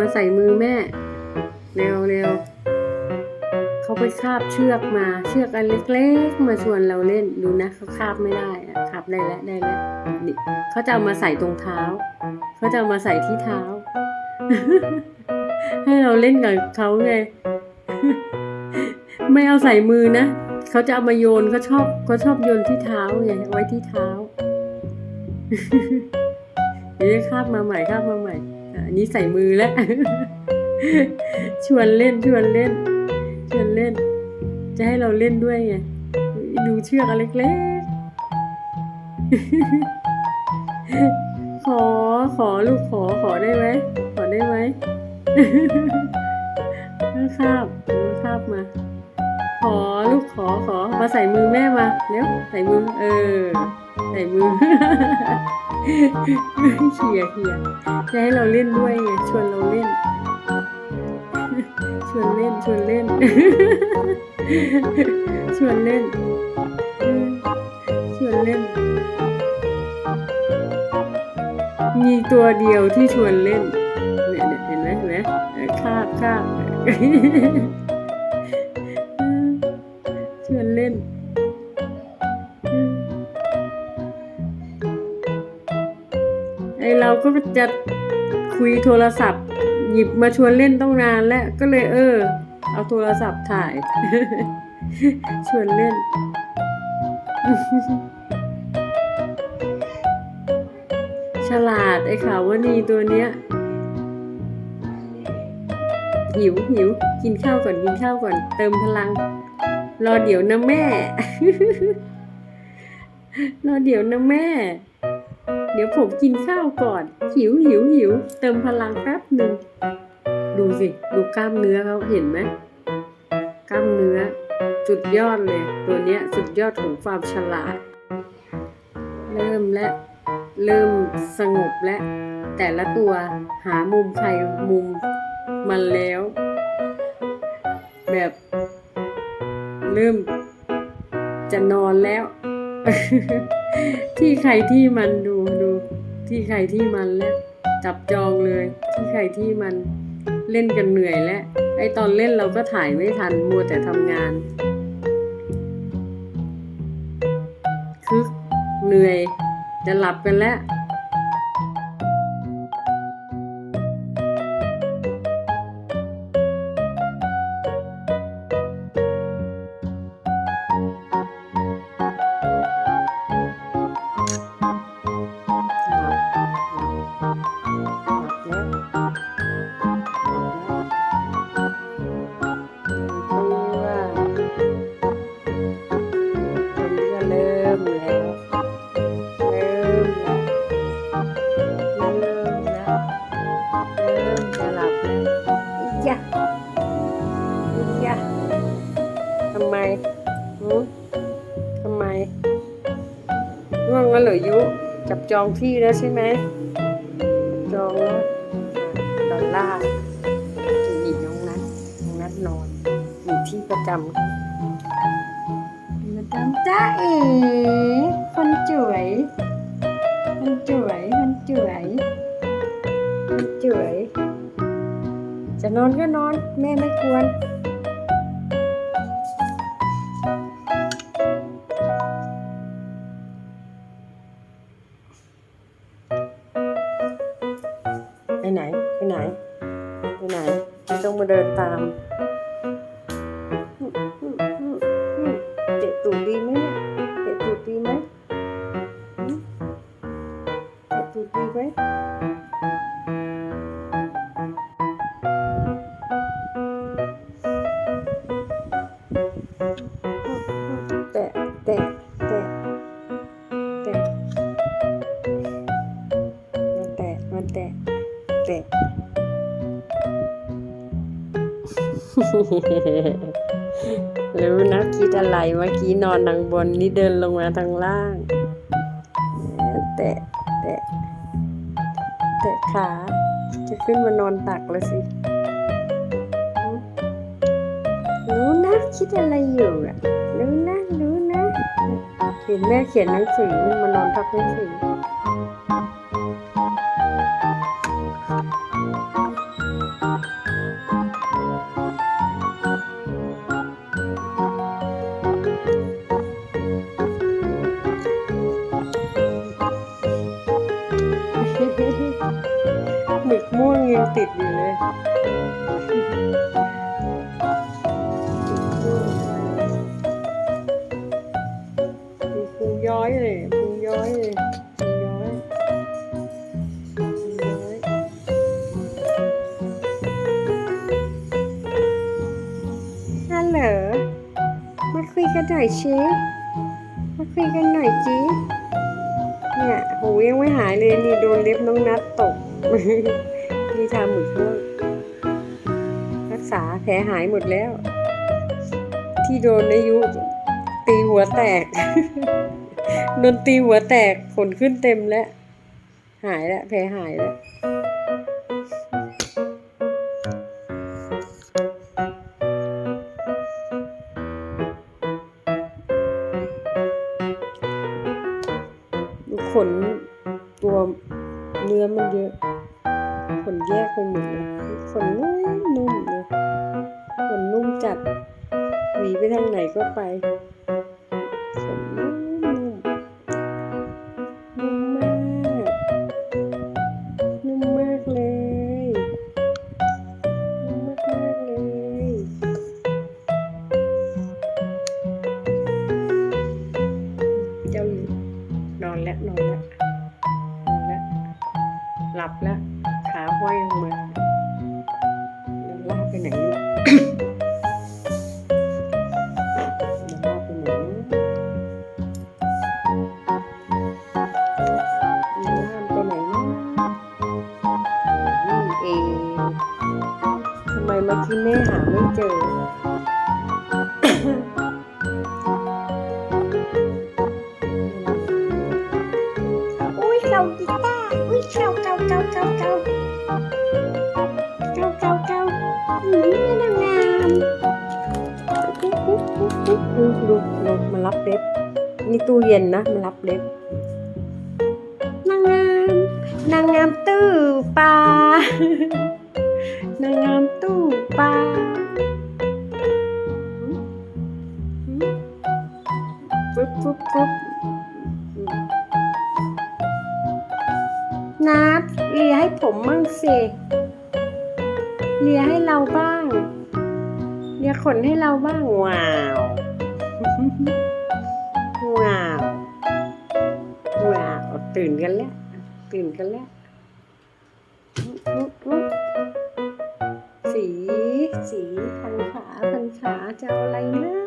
มาใส่มือแม่ เร็วเร็วเขาไปคาบเชือกมา เชือกอันเล็กๆ มาชวนเราเล่นดูนะเขาคาบไม่ได้อะคาบได้แล้วได้แล้วนี่เขาจะเอามาใส่ตรงเท้าเขาจะเอามาใส่ที่เท้า ให้เราเล่นกับเขาไงไม่เอาใส่มือนะเขาจะเอามาโยนเขาชอบเขาชอบโยนที่เท้าไงไว้ที่เท้าเดี๋ยวคาบมาใหม่คาบมาใหม่ อันนี้ใส่มือแล้ว ชวนเล่นชวนเล่น ชวนเล่น จะให้เราเล่นด้วยไง ดูเชือกเล็กๆ ขอขอลูกขอขอได้ไหม ขอได้ไหมคาบคาบมา ขอลูกขอขอมาใส่มือแม่มาเร็วใส่มือ เออ ใส่มือ เขี่ยเขี่ยจะให้เราเล่นด้วยชวนเราเล่น ชวนเล่นชวนเล่น ชวนเล่น ชวนเล่น มีตัวเดียวที่ชวนเล่นเนี่ยเห็นไหมเห็นไหมคาบคาบ ก็จะคุยโทรศัพท์ หยิบมาชวนเล่นต้องนานแล้วก็เลยเออ เอาโทรศัพท์ถ่าย ชวนเล่น ฉลาดไอ้ข่าวว่านีตัวเนี้ย หิวหิวกินข้าวก่อนกินข้าวก่อน เติมพลัง รอเดี๋ยวนะแม่ รอเดี๋ยวนะแม่ เดี๋ยวผมกินข้าวก่อน หิวหิวหิว เติมพลังแป๊บหนึ่ง ดูสิ ดูกล้ามเนื้อเขาเห็นไหมกล้ามเนื้อ สุดยอดเลย ตัวเนี้ยสุดยอดของความฉลาด เริ่มและเริ่มสงบและ แต่ละตัวหามุมใครมุมมันแล้ว แบบ เริ่มจะนอนแล้ว ที่ใครที่มันดูดู ที่ใครที่มันแล้วจับจองเลย ที่ใครที่มันเล่นกันเหนื่อยและไอตอนเล่นเราก็ถ่ายไม่ทันมัวแต่ทำงานคึกเหนื่อยจะหลับกันแล้วำไมหืทำไมง่วงแล้วเหรอยุ จับจองที่แล้วใช่ไหม จองแล้วดอลลาร์นี่น้องนัทน้องนัทนอนอยู่ที่ประจำประจำจ้าเอ๋คนสวยคนสวยคนสวยคนสวยจะนอนก็นอน แม่ไม่กวน ม่ต้องมาเดินตามเตะตูดดีไหมเนี่ยเตะตูดดีไหมหืมเตะตูดดีไหมแรู้นะคิดอะไรเมื่อกี้นอนทางบนนี่เดินลงมาทางล่าง แตะแตะแตะขา จะขึ้นมานอนตักแล้วสิ รู้นะคิดอะไรอยู่อะ รู้นะ รู้นะ เห็นแม่เขียนหนังสือมานอนพักหนังสือ ม่วงยังติดอยู่เลยพุงย้อยเลยพุงย้อยเลยพุงย้อยพุงย้อยฮัลโหลมาคุยกันหน่อยชิมาคุยกันหน่อยจีเนี่ย หูยังไม่หายเลยนี่โดนเล็บน้องนัดตก นี่ทาหมึกเพิ่มรักษาแผลหายหมดแล้ว ที่โดนอายุ ตีหัวแตกโดนตีหัวแตกขนขึ้นเต็มแล้ว หายแล้วแผลหายแล้วขนตัวเนื้อมันเยอะ ขนแยกไปหมดเลยขนนุ่มนุ่มเลยขนนุ่มจัดหวีไปทางไหนก็ไปขนนุ่มนุ่มนุ่มมากนุ่มมากเลยนุ่มมากมากเลยเจ้าหญิงนอนแล้วนอนแล้วนอนแล้วหลับแล้ว ขาห้อยลงมาแล้วลากไปไหนลูกเมื่อกี้แม่หาไม่เจออุ้ยเรากีตาร์อุ้ยเราเกาเกาเกาเกา รับเล็บนี่ตู้เย็นนะมารับเล็บนางงามนางงามตู้ปลานางงามตู้ปลาปุ๊บปุ๊บปุ๊บนัดเลียให้ผมมั่งสิเลียให้เราบ้าง เลียขนให้เราบ้าง ว้าว ว้าวว้าวตื่นกันแล้ว ตื่นกันแล้วสี สีพันขาพันขาจะอาอะไรนะ